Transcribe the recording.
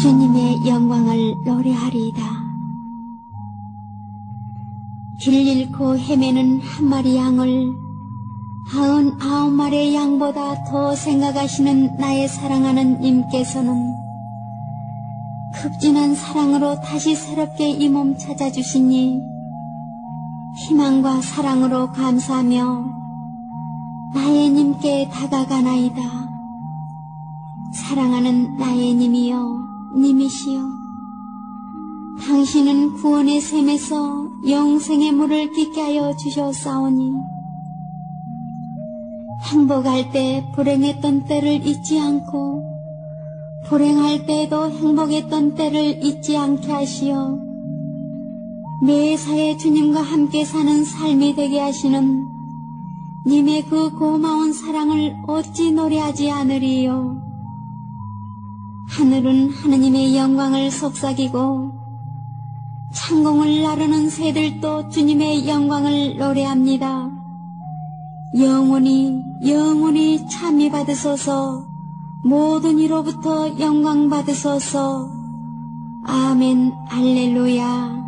주님의 영광을 노래하리이다. 길 잃고 헤매는 한 마리 양을 하은 아홉 마리의 양보다 더 생각하시는 나의 사랑하는 님께서는 급진한 사랑으로 다시 새롭게 이 몸 찾아주시니 희망과 사랑으로 감사하며 나의 님께 다가가나이다. 사랑하는 나의 님이여 님이시여 당신은 구원의 샘에서 영생의 물을 깊게 하여 주셨사오니 행복할 때 불행했던 때를 잊지 않고 불행할 때에도 행복했던 때를 잊지 않게 하시어 매사에 주님과 함께 사는 삶이 되게 하시는 님의 그 고마운 사랑을 어찌 노래하지 않으리요. 하늘은 하느님의 영광을 속삭이고 창공을 나르는 새들도 주님의 영광을 노래합니다. 영원히 영원히 참이 받으소서. 모든 이로부터 영광 받으소서. 아멘 할렐루야